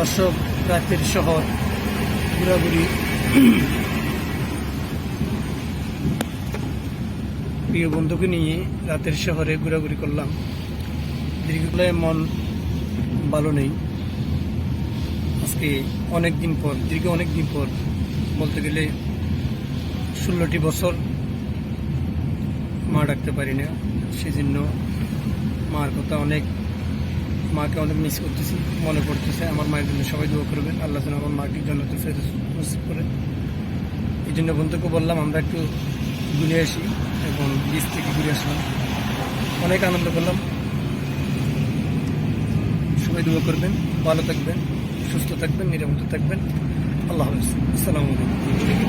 দর্শক রাতের শহর ঘোরাঘুরি। প্রিয় বন্ধুকে নিয়ে রাতের শহরে ঘোরাঘুরি করলাম। দীর্ঘকালে মন ভালো নেই। আজকে অনেক দিন পর, দীর্ঘ অনেক দিন পর বলতে গেলে ষোলোটি বছর মা ডাকতে পারি না। সেজন্য মার কথা অনেক মাকে অনেক মিস করতেছি, মনে পড়তেছে, আমার মায়ের জন্য সবাই দোয়া করবেন। আল্লাহ যেন আমার মাকে জন্য নসিব করে। এই জন্য বন্ধুকে বললাম, আমরা একটু ঘুরে আসি এবং বিচ থেকে ঘুরে আসলাম। অনেক আনন্দ করলাম। সবাই দোয়া করবেন, ভালো থাকবেন, সুস্থ থাকবেন, নিরাপদ থাকবেন। আল্লাহ হাফিজ। আসসালামু আলাইকুম।